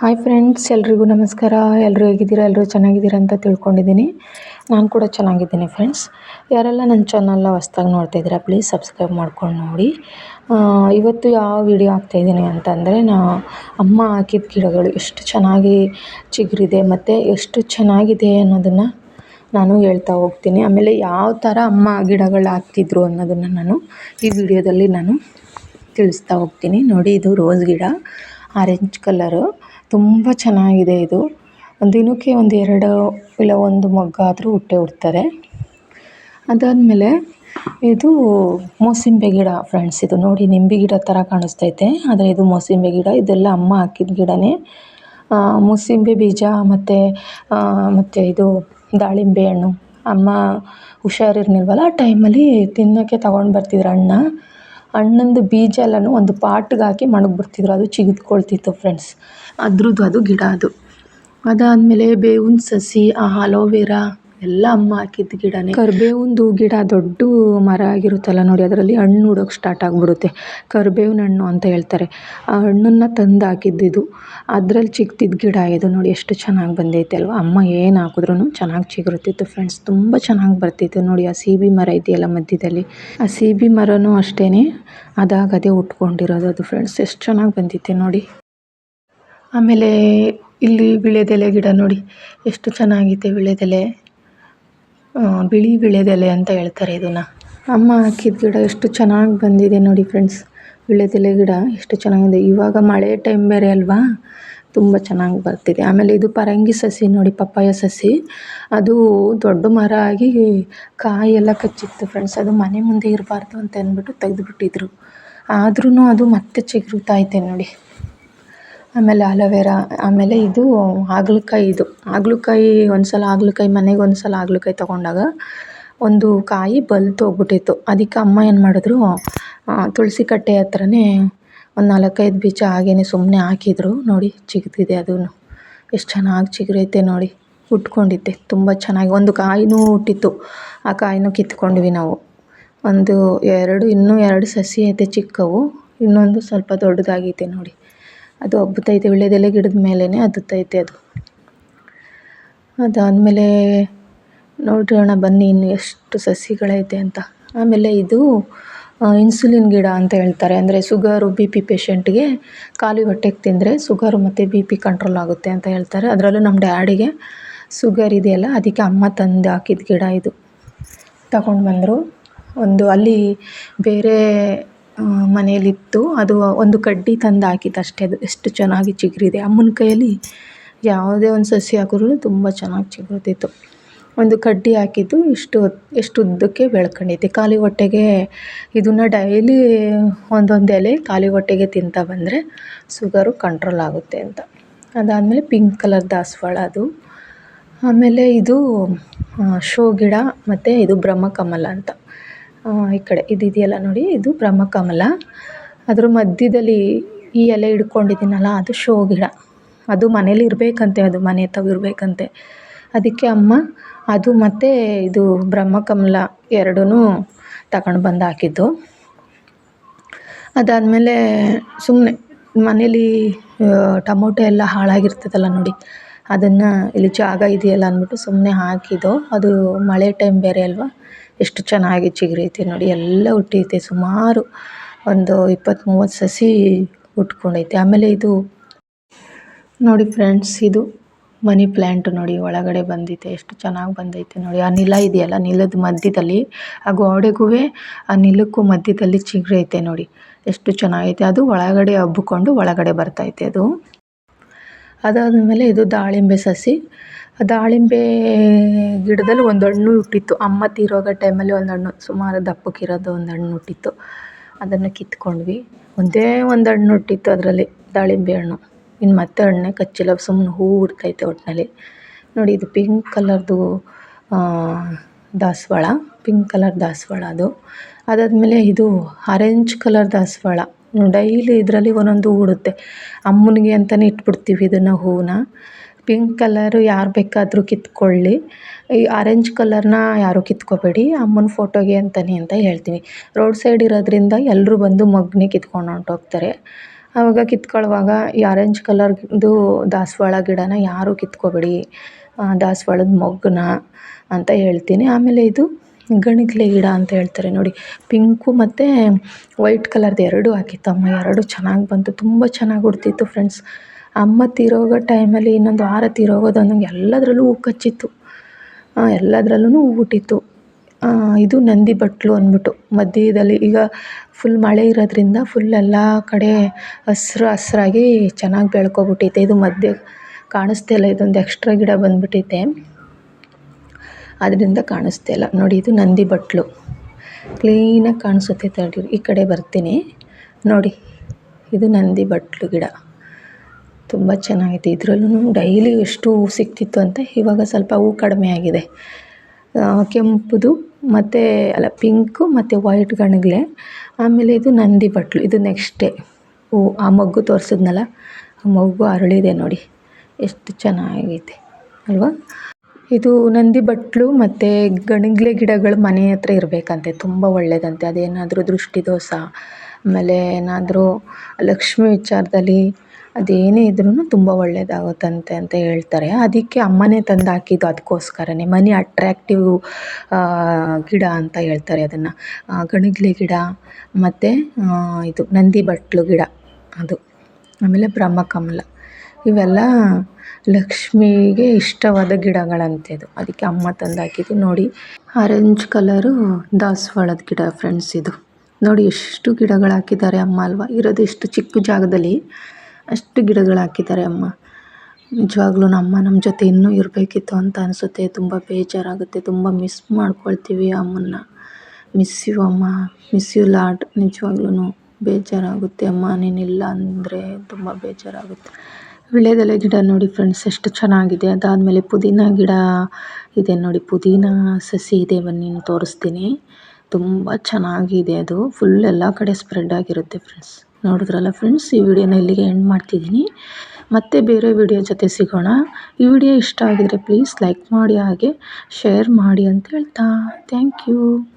Hi friends ಎಲ್ರಿಗೂ ನಮಸ್ಕಾರ. ಎಲ್ಲರೂ ಹೇಗಿದ್ದೀರಾ? ಎಲ್ಲರೂ ಚೆನ್ನಾಗಿದ್ದೀರಾ ಅಂತ ತಿಳ್ಕೊಂಡಿದ್ದೀನಿ. ನಾನು ಕೂಡ ಚೆನ್ನಾಗಿದ್ದೀನಿ ಫ್ರೆಂಡ್ಸ್ ಯಾರೆಲ್ಲ ನನ್ನ ಚಾನಲ್ನ ಹೊಸ್ದಾಗಿ ನೋಡ್ತಾ ಇದ್ದೀರಾ ಪ್ಲೀಸ್ ಸಬ್ಸ್ಕ್ರೈಬ್ ಮಾಡ್ಕೊಂಡು ನೋಡಿ. ಇವತ್ತು ಯಾವ ವಿಡಿಯೋ ಹಾಕ್ತಾಯಿದ್ದೀನಿ ಅಂತಂದರೆ, ನಾ ಅಮ್ಮ ಹಾಕಿದ ಗಿಡಗಳು ಎಷ್ಟು ಚೆನ್ನಾಗಿ ಚಿಗುರಿದೆ ಮತ್ತು ಎಷ್ಟು ಚೆನ್ನಾಗಿದೆ ಅನ್ನೋದನ್ನು ನಾನು ಹೇಳ್ತಾ ಹೋಗ್ತೀನಿ. ಆಮೇಲೆ ಯಾವ ಥರ ಅಮ್ಮ ಗಿಡಗಳು ಹಾಕ್ತಿದ್ರು ಅನ್ನೋದನ್ನು ನಾನು ಈ ವಿಡಿಯೋದಲ್ಲಿ ನಾನು ತಿಳಿಸ್ತಾ ಹೋಗ್ತೀನಿ. ನೋಡಿ ಇದು ರೋಸ್ ಗಿಡ. Orange colour. ತುಂಬ ಚೆನ್ನಾಗಿದೆ ಇದು. ದಿನಕ್ಕೆ ಒಂದು ಎರಡು ಇಲ್ಲ ಒಂದು ಮೊಗ್ಗಾದರೂ ಹುಟ್ಟೇ ಉಡ್ತಾರೆ ಅದಾದಮೇಲೆ ಇದು ಮೂಸಂಬಿ ಗಿಡ ಫ್ರೆಂಡ್ಸ್ ಇದು ನೋಡಿ ನಿಂಬೆ ಗಿಡ ಥರ ಕಾಣಿಸ್ತೈತೆ. ಆದರೆ ಇದು ಮೂಸಂಬಿ ಗಿಡ ಇದೆಲ್ಲ ಅಮ್ಮ ಹಾಕಿದ ಗಿಡನೇ. ಆ, ಮೂಸಂಬಿ ಬೀಜ ಮತ್ತು ಮತ್ತು ಇದು ದಾಳಿಂಬೆ ಹಣ್ಣು. ಅಮ್ಮ ಹುಷಾರಿರ್ಲಿಲ್ವಲ್ಲ ಆ ಟೈಮಲ್ಲಿ ತಿನ್ನೋಕ್ಕೆ ತಗೊಂಡು ಬರ್ತಿದ್ರು ಹಣ್ಣ ಹಣ್ಣಿಂದು ಬೀಜ ಎಲ್ಲನೂ ಒಂದು ಪಾಟ್ಗೆ ಹಾಕಿ ಮಡಗ್ಬಿಡ್ತಿದ್ರು ಅದು ಚಿಗಿದ್ಕೊಳ್ತಿತ್ತು ಫ್ರೆಂಡ್ಸ್ ಅದ್ರದ್ದು ಅದು ಗಿಡ ಅದು. ಅದಾದಮೇಲೆ ಬೇವಿನ ಸಸಿ, ಆ ಅಲೋವೆರಾ ಎಲ್ಲ ಅಮ್ಮ ಹಾಕಿದ ಗಿಡನೇ. ಕರ್ಬೇವಿಂದು ಗಿಡ ದೊಡ್ಡ ಮರ ಆಗಿರುತ್ತಲ್ಲ ನೋಡಿ, ಅದರಲ್ಲಿ ಹಣ್ಣು ಉಡೋಕೆ ಸ್ಟಾರ್ಟ್ ಆಗಿಬಿಡುತ್ತೆ. ಕರಿಬೇವಿನ ಹಣ್ಣು ಅಂತ ಹೇಳ್ತಾರೆ. ಆ ಹಣ್ಣನ್ನು ತಂದು ಹಾಕಿದ್ದಿದ್ದು ಅದ್ರಲ್ಲಿ ಚಿಕ್ಕದಿದ್ದ ಗಿಡ ಇದು ನೋಡಿ, ಎಷ್ಟು ಚೆನ್ನಾಗಿ ಬಂದೈತೆ ಅಲ್ವಾ. ಅಮ್ಮ ಏನು ಹಾಕಿದ್ರು ಚೆನ್ನಾಗಿ ಚಿಗುರುತ್ತಿತ್ತು ಫ್ರೆಂಡ್ಸ್ ತುಂಬ ಚೆನ್ನಾಗಿ ಬರ್ತಿತ್ತು ನೋಡಿ, ಆ ಸೀಬೆ ಮರ ಇದೆಯಲ್ಲ ಮಧ್ಯದಲ್ಲಿ. ಆ ಸೀಬೆ ಮರನೂ ಅಷ್ಟೇ ಅದಾಗದೇ ಉಟ್ಕೊಂಡಿರೋದು ಅದು ಫ್ರೆಂಡ್ಸ್ ಎಷ್ಟು ಚೆನ್ನಾಗಿ ಬಂದಿತ್ತೆ ನೋಡಿ. ಆಮೇಲೆ ಇಲ್ಲಿ ವೀಳ್ಯದೆಲೆ ಗಿಡ ನೋಡಿ, ಎಷ್ಟು ಚೆನ್ನಾಗಿದೆ ವೀಳ್ಯದೆಲೆ ಬಿಳಿ ವೀಳ್ಯದೆಲೆ ಅಂತ ಹೇಳ್ತಾರೆ ಇದನ್ನು. ಅಮ್ಮ ಹಾಕಿದ ಗಿಡ ಎಷ್ಟು ಚೆನ್ನಾಗಿ ಬಂದಿದೆ ನೋಡಿ ಫ್ರೆಂಡ್ಸ್ ವೀಳ್ಯದೆಲೆ ಗಿಡ ಎಷ್ಟು ಚೆನ್ನಾಗಿದೆ ಇವಾಗ ಮಳೆ ಟೈಮ್ ಬೇರೆ ಅಲ್ವಾ? ತುಂಬ ಚೆನ್ನಾಗಿ ಬರ್ತಿದೆ. ಆಮೇಲೆ ಇದು ಪರಂಗಿ ಸಸಿ ನೋಡಿ, ಪಪ್ಪಾಯ ಸಸಿ. ಅದು ದೊಡ್ಡ ಮರ ಆಗಿ ಕಾಯಿ ಎಲ್ಲ ಕಚ್ಚಿತ್ತು ಫ್ರೆಂಡ್ಸ್ ಅದು ಮನೆ ಮುಂದೆ ಇರಬಾರ್ದು ಅಂತ ಅಂದ್ಬಿಟ್ಟು ತೆಗೆದುಬಿಟ್ಟಿದ್ರು. ಆದ್ರೂ ಅದು ಮತ್ತೆ ಚಿಗುರುತ್ತಾ ಐತೆ ನೋಡಿ. ಆಮೇಲೆ ಅಲೋವೆರಾ, ಆಮೇಲೆ ಇದು ಹಾಗಲಕಾಯಿ ಇದು. ಹಾಗಲಕಾಯಿ ಒಂದ್ಸಲ ಹಾಗಲಕಾಯಿ, ಮನೆಗೆ ಒಂದ್ಸಲ ಹಾಗಲಕಾಯಿ ತಗೊಂಡಾಗ ಒಂದು ಕಾಯಿ ಬಲ್ತು ಹೋಗ್ಬಿಟ್ಟಿತ್ತು. ಅದಕ್ಕೆ ಅಮ್ಮ ಏನು ಮಾಡಿದ್ರು ತುಳಸಿ ಕಟ್ಟೆ ಹತ್ರನೇ ಒಂದು ನಾಲ್ಕೈದು ಬೀಜ ಹಾಗೇ ಸುಮ್ಮನೆ ಹಾಕಿದ್ರು. ನೋಡಿ ಚಿಗುರಿದೆ ಅದೂ ಎಷ್ಟು ಚೆನ್ನಾಗಿ ಚಿಗುರೈತೆ ನೋಡಿ. ಉಟ್ಕೊಂಡಿದ್ದೆ. ತುಂಬ ಚೆನ್ನಾಗಿ. ಒಂದು ಕಾಯಿನೂ ಹುಟ್ಟಿತ್ತು. ಆ ಕಾಯಿನೂ ಕಿತ್ಕೊಂಡ್ವಿ ನಾವು. ಒಂದು ಎರಡು, ಇನ್ನೂ ಎರಡು ಸಸಿ ಐತೆ ಚಿಕ್ಕವು. ಇನ್ನೊಂದು ಸ್ವಲ್ಪ ದೊಡ್ಡದಾಗೈತೆ ನೋಡಿ. ಅದು ಹಬ್ಬತೈತೆ ವೀಳ್ಯದೆಲೆ ಗಿಡದ ಮೇಲೇ ಹತ್ತುತ್ತೈತೆ ಅದು. ಅದಾದಮೇಲೆ ನೋಡೋಣ ಬನ್ನಿ ಇನ್ನು ಎಷ್ಟು ಸಸಿಗಳೈತೆ ಅಂತ. ಆಮೇಲೆ ಇದು ಇನ್ಸುಲಿನ್ ಗಿಡ ಅಂತ ಹೇಳ್ತಾರೆ. ಅಂದರೆ ಸುಗರು ಬಿ ಪಿ ಪೇಷಂಟ್ಗೆ ಖಾಲಿ ಹೊಟ್ಟೆಗೆ ತಿಂದರೆ ಸುಗರು ಮತ್ತು ಬಿ ಪಿ ಕಂಟ್ರೋಲ್ ಆಗುತ್ತೆ ಅಂತ ಹೇಳ್ತಾರೆ. ಅದರಲ್ಲೂ ನಮ್ಮ ಡ್ಯಾಡಿಗೆ ಸುಗರ್ ಇದೆಯಲ್ಲ, ಅದಕ್ಕೆ ಅಮ್ಮ ತಂದು ಹಾಕಿದ ಗಿಡ ಇದು. ತಗೊಂಡು ಬಂದರು. ಒಂದು ಅಲ್ಲಿ ಬೇರೆ ಮನೆಯಲ್ಲಿತ್ತು. ಅದು ಒಂದು ಕಡ್ಡಿ ತಂದು ಹಾಕಿದ್ದು ಅಷ್ಟೇ. ಅದು ಎಷ್ಟು ಚೆನ್ನಾಗಿ ಚಿಗುರಿದೆ. ಅಮ್ಮನ ಕೈಯಲ್ಲಿ ಯಾವುದೇ ಒಂದು ಸಸಿ ಹಾಕಿದ್ರು ತುಂಬ ಚೆನ್ನಾಗಿ ಚಿಗುರ್ತಿತ್ತು. ಒಂದು ಕಡ್ಡಿ ಹಾಕಿದ್ದು ಇಷ್ಟು, ಎಷ್ಟು ಉದ್ದಕ್ಕೆ ಬೆಳ್ಕೊಂಡೈತೆ ಖಾಲಿ ಹೊಟ್ಟೆಗೆ ಇದನ್ನು ಡೈಲಿ ಒಂದೊಂದು ಎಲೆ ಖಾಲಿ ಹೊಟ್ಟೆಗೆ ತಿಂತಾ ಬಂದರೆ ಸುಗರು ಕಂಟ್ರೋಲ್ ಆಗುತ್ತೆ ಅಂತ. ಅದಾದಮೇಲೆ ಪಿಂಕ್ ಕಲರ್ ದಾಸವಾಳ ಅದು. ಆಮೇಲೆ ಇದು ಶೋ ಗಿಡ ಮತ್ತು ಇದು ಬ್ರಹ್ಮಕಮಲ ಅಂತ. ಈ ಕಡೆ ಇದು ಇದೆಯಲ್ಲ ನೋಡಿ, ಇದು ಬ್ರಹ್ಮಕಮಲ. ಅದ್ರ ಮಧ್ಯದಲ್ಲಿ ಈ ಎಲೆ ಹಿಡ್ಕೊಂಡಿದ್ದೀನಲ್ಲ, ಅದು ಶೋ ಗಿಡ ಅದು ಮನೇಲಿ ಇರಬೇಕಂತೆ, ಅದು ಮನೆ ಹತ್ರ ಇರಬೇಕಂತೆ. ಅದಕ್ಕೆ ಅಮ್ಮ, ಅದು ಮತ್ತು ಇದು ಬ್ರಹ್ಮಕಮಲ ಎರಡೂ ತಗೊಂಡು ಬಂದು ಹಾಕಿದ್ದು. ಅದಾದಮೇಲೆ ಸುಮ್ಮನೆ ಮನೇಲಿ ಟೊಮೊಟೊ ಎಲ್ಲ ಹಾಳಾಗಿರ್ತದಲ್ಲ ನೋಡಿ, ಅದನ್ನು ಇಲ್ಲಿ ಜಾಗ ಇದೆಯಲ್ಲ ಅಂದ್ಬಿಟ್ಟು ಸುಮ್ಮನೆ ಹಾಕಿದ್ದು. ಅದು ಮಳೆ ಟೈಮ್ ಬೇರೆ ಅಲ್ವಾ? ಎಷ್ಟು ಚೆನ್ನಾಗಿ ಚಿಗುರೈತೆ ನೋಡಿ, ಎಲ್ಲ ಹುಟ್ಟೈತೆ, ಸುಮಾರು ಒಂದು ಇಪ್ಪತ್ತು ಮೂವತ್ತು ಸಸಿ ಉಟ್ಕೊಂಡೈತೆ ಆಮೇಲೆ ಇದು ನೋಡಿ ಫ್ರೆಂಡ್ಸ್, ಇದು ಮನಿ ಪ್ಲ್ಯಾಂಟ್ ನೋಡಿ, ಒಳಗಡೆ ಬಂದಿದೆ, ಎಷ್ಟು ಚೆನ್ನಾಗಿ ಬಂದೈತೆ ನೋಡಿ. ಆ ನಿಲ ಇದೆಯಲ್ಲ, ನಿಲದ ಮಧ್ಯದಲ್ಲಿ, ಆ ಗೋಡೆಗೂ ಆ ನಿಲಕ್ಕೂ ಮಧ್ಯದಲ್ಲಿ ಚಿಗುರೈತೆ ನೋಡಿ, ಎಷ್ಟು ಚೆನ್ನಾಗೈತೆ. ಅದು ಒಳಗಡೆ ಹಬ್ಬಿಕೊಂಡು ಒಳಗಡೆ ಬರ್ತೈತೆ ಅದು. ಅದಾದಮೇಲೆ ಇದು ದಾಳಿಂಬೆ ಸಸಿ ದಾಳಿಂಬೆ ಗಿಡದಲ್ಲಿ ಒಂದು ಹಣ್ಣು ಹುಟ್ಟಿತ್ತು. ಅಮ್ಮ ತೀರೋಗೋ ಟೈಮಲ್ಲಿ ಒಂದು ಹಣ್ಣು, ಸುಮಾರು ದಪ್ಪಕ್ಕಿರೋದು ಒಂದು ಹಣ್ಣು ಹುಟ್ಟಿತ್ತು. ಅದನ್ನು ಕಿತ್ಕೊಂಡ್ವಿ. ಒಂದೇ ಒಂದು ಹಣ್ಣು ಹುಟ್ಟಿತ್ತು ಅದರಲ್ಲಿ, ದಾಳಿಂಬೆ ಹಣ್ಣು. ಇನ್ನು ಮತ್ತೆ ಹಣ್ಣೇ ಕಚ್ಚಿಲ್ಲ ಸುಮ್ಮನೆ ಹೂ ಹುಡ್ತೈತೆ ಒಟ್ಟಿನಲ್ಲಿ ನೋಡಿ, ಇದು ಪಿಂಕ್ ಕಲರ್ದು ದಾಸವಾಳ, ಪಿಂಕ್ ಕಲರ್ ದಾಸವಾಳ ಅದು. ಅದಾದಮೇಲೆ ಇದು ಆರೆಂಜ್ ಕಲರ್ ದಾಸವಾಳ. ಡೈಲಿ ಇದರಲ್ಲಿ ಒಂದೊಂದು ಹೂ ಉಡುತ್ತೆ ಅಮ್ಮನಿಗೆ ಅಂತಲೇ ಇಟ್ಬಿಡ್ತೀವಿ ಇದನ್ನು ಹೂವನ್ನ ಪಿಂಕ್ ಕಲರು ಯಾರು ಬೇಕಾದರೂ ಕಿತ್ಕೊಳ್ಳಿ. ಈ ಆರೆಂಜ್ ಕಲರ್ನ ಯಾರೂ ಕಿತ್ಕೋಬೇಡಿ. ಅಮ್ಮನ ಫೋಟೋಗೆ ಅಂತಲೇ ಅಂತ ಹೇಳ್ತೀನಿ. ರೋಡ್ ಸೈಡ್ ಇರೋದ್ರಿಂದ ಎಲ್ಲರೂ ಬಂದು ಮೊಗ್ನೆ ಕಿತ್ಕೊಂಡು ಹೊರ್ಟೋಗ್ತಾರೆ ಆವಾಗ ಕಿತ್ಕೊಳ್ಳುವಾಗ ಈ ಆರೆಂಜ್ ಕಲರ್ದು ದಾಸವಾಳ ಗಿಡನ ಯಾರೂ ಕಿತ್ಕೋಬೇಡಿ. ದಾಸವಾಳದ ಮೊಗ್ಗನ್ನ ಅಂತ ಹೇಳ್ತೀನಿ. ಆಮೇಲೆ ಇದು ಗಣಗಿಲೆ ಗಿಡ ಅಂತ ಹೇಳ್ತಾರೆ ನೋಡಿ. ಪಿಂಕು ಮತ್ತು ವೈಟ್ ಕಲರ್ದು ಎರಡೂ ಹಾಕಿತ್ತಮ್ಮ ಎರಡು ಚೆನ್ನಾಗಿ ಬಂತು. ತುಂಬ ಚೆನ್ನಾಗಿ ಹುಡ್ತಿತ್ತು ಫ್ರೆಂಡ್ಸ್. ಅಮ್ಮ ತೀರೋಗೋ ಟೈಮಲ್ಲಿ ಇನ್ನೊಂದು ವಾರ ತೀರೋಗೋದು ಅನ್ನೋಂಗೆ ಎಲ್ಲದರಲ್ಲೂ ಹೂ ಕಚ್ಚಿತ್ತು. ಎಲ್ಲದ್ರಲ್ಲೂ ಹೂ ಹುಟ್ಟಿತ್ತು. ಇದು ನಂದಿ ಬಟ್ಲು ಅಂದ್ಬಿಟ್ಟು ಮಧ್ಯದಲ್ಲಿ ಈಗ ಫುಲ್ ಮಳೆ ಇರೋದ್ರಿಂದ ಫುಲ್ ಎಲ್ಲ ಕಡೆ ಹಸ್ರು ಹಸ್ರಾಗಿ ಚೆನ್ನಾಗಿ ಬೆಳ್ಕೊಬಿಟ್ಟಿತ್ತು. ಇದು ಮಧ್ಯ ಕಾಣಿಸ್ತಾ ಇಲ್ಲ, ಇದೊಂದು ಎಕ್ಸ್ಟ್ರಾ ಗಿಡ ಬಂದ್ಬಿಟ್ಟೈತೆ ಅದರಿಂದ ಕಾಣಿಸ್ತಾ ಇಲ್ಲ. ನೋಡಿ, ಇದು ನಂದಿ ಬಟ್ಲು. ಕ್ಲೀನಾಗಿ ಕಾಣಿಸುತ್ತೆ ತಡೀರಿ, ಈ ಕಡೆ ಬರ್ತೀನಿ. ನೋಡಿ, ಇದು ನಂದಿ ಬಟ್ಲು ಗಿಡ. ತುಂಬ ಚೆನ್ನಾಗಿದೆ ಇದರಲ್ಲೂ ಡೈಲಿ ಎಷ್ಟು ಹೂ ಸಿಗ್ತಿತ್ತು ಅಂತ ಇವಾಗ ಸ್ವಲ್ಪ ಹೂ ಕಡಿಮೆ ಆಗಿದೆ. ಕೆಂಪುದು ಮತ್ತು ಅಲ್ಲ, ಪಿಂಕು ಮತ್ತು ವೈಟ್ ಗಣಗ್ಲೆ. ಆಮೇಲೆ ಇದು ನಂದಿ ಬಟ್ಲು. ಇದು ನೆಕ್ಸ್ಟ್ ಹೂ, ಆ ಮಗ್ಗು ತೋರಿಸಿದ್ನಲ್ಲ, ಆ ಮಗ್ಗು ಅರಳಿದೆ ನೋಡಿ. ಎಷ್ಟು ಚೆನ್ನಾಗೈತೆ, ಅಲ್ವಾ? ಇದು ನಂದಿ ಬಟ್ಲು ಮತ್ತು ಗಣಗ್ಲೆ ಗಿಡಗಳು ಮನೆ ಹತ್ರ ಇರಬೇಕಂತೆ. ತುಂಬ ಒಳ್ಳೆಯದಂತೆ ಅದೇನಾದರೂ ದೃಷ್ಟಿ ದೋಷ ಆಮೇಲೆ ಏನಾದರೂ ಲಕ್ಷ್ಮಿ ವಿಚಾರದಲ್ಲಿ ಅದೇನೇ ಇದ್ರೂ ತುಂಬ ಒಳ್ಳೆಯದಾಗುತ್ತಂತೆ ಅಂತ ಹೇಳ್ತಾರೆ. ಅದಕ್ಕೆ ಅಮ್ಮನೇ ತಂದು ಹಾಕಿದ್ದು ಅದಕ್ಕೋಸ್ಕರನೇ ಮನಿ ಅಟ್ರ್ಯಾಕ್ಟಿವ್ ಗಿಡ ಅಂತ ಹೇಳ್ತಾರೆ ಅದನ್ನು. ಗಣಗಿಲೆ ಗಿಡ, ಮತ್ತು ಇದು ನಂದಿ ಬಟ್ಲು ಗಿಡ ಅದು. ಆಮೇಲೆ ಬ್ರಹ್ಮಕಮಲ. ಇವೆಲ್ಲ ಲಕ್ಷ್ಮಿಗೆ ಇಷ್ಟವಾದ ಗಿಡಗಳಂತೆ ಅದು. ಅದಕ್ಕೆ ಅಮ್ಮ ತಂದು ಹಾಕಿದ್ದು ನೋಡಿ ಆರೆಂಜ್ ಕಲರು ದಾಸವಾಳದ ಗಿಡ ಫ್ರೆಂಡ್ಸ್ ಇದು. ನೋಡಿ, ಎಷ್ಟು ಗಿಡಗಳು ಹಾಕಿದ್ದಾರೆ ಅಮ್ಮ ಅಲ್ವಾ. ಇರೋದು ಎಷ್ಟು ಚಿಕ್ಕ ಜಾಗದಲ್ಲಿ ಅಷ್ಟು ಗಿಡಗಳು ಹಾಕಿದ್ದಾರೆ ಅಮ್ಮ. ನಿಜವಾಗ್ಲೂ ಅಮ್ಮ ನಮ್ಮ ಜೊತೆ ಇನ್ನೂ ಇರಬೇಕಿತ್ತು ಅಂತ ಅನಿಸುತ್ತೆ. ತುಂಬ ಬೇಜಾರಾಗುತ್ತೆ. ತುಂಬ ಮಿಸ್ ಮಾಡ್ಕೊಳ್ತೀವಿ ಅಮ್ಮನ್ನ. ಮಿಸ್ ಯು ಅಮ್ಮ. ಮಿಸ್ ಯು ಲಾಟ್ ನಿಜವಾಗ್ಲೂ ಬೇಜಾರಾಗುತ್ತೆ ಅಮ್ಮ. ನೀನಿಲ್ಲ ಅಂದರೆ ತುಂಬ ಬೇಜಾರಾಗುತ್ತೆ. ವೀಳ್ಯದೆಲೆ ಗಿಡ ನೋಡಿ ಫ್ರೆಂಡ್ಸ್ ಎಷ್ಟು ಚೆನ್ನಾಗಿದೆ. ಅದಾದಮೇಲೆ ಪುದೀನ ಗಿಡ ಇದೆ ನೋಡಿ. ಪುದೀನ ಸಸಿ ಇದೆ ಬನ್ನಿ ತೋರಿಸ್ತೀನಿ. ತುಂಬ ಚೆನ್ನಾಗಿದೆ ಅದು. ಫುಲ್ ಎಲ್ಲ ಕಡೆ ಸ್ಪ್ರೆಡ್ ಆಗಿರುತ್ತೆ ಫ್ರೆಂಡ್ಸ್ ನೋಡಿದ್ರಲ್ಲ ಫ್ರೆಂಡ್ಸ್ ಈ ವಿಡಿಯೋನ ಇಲ್ಲಿಗೆ ಎಂಡ್ ಮಾಡ್ತಿದ್ದೀನಿ. ಮತ್ತೆ ಬೇರೆ ವಿಡಿಯೋ ಜೊತೆ ಸಿಗೋಣ. ಈ ವಿಡಿಯೋ ಇಷ್ಟ ಆಗಿದರೆ ಪ್ಲೀಸ್ ಲೈಕ್ ಮಾಡಿ, ಹಾಗೆ ಶೇರ್ ಮಾಡಿ ಅಂತ ಹೇಳ್ತಾ. Thank you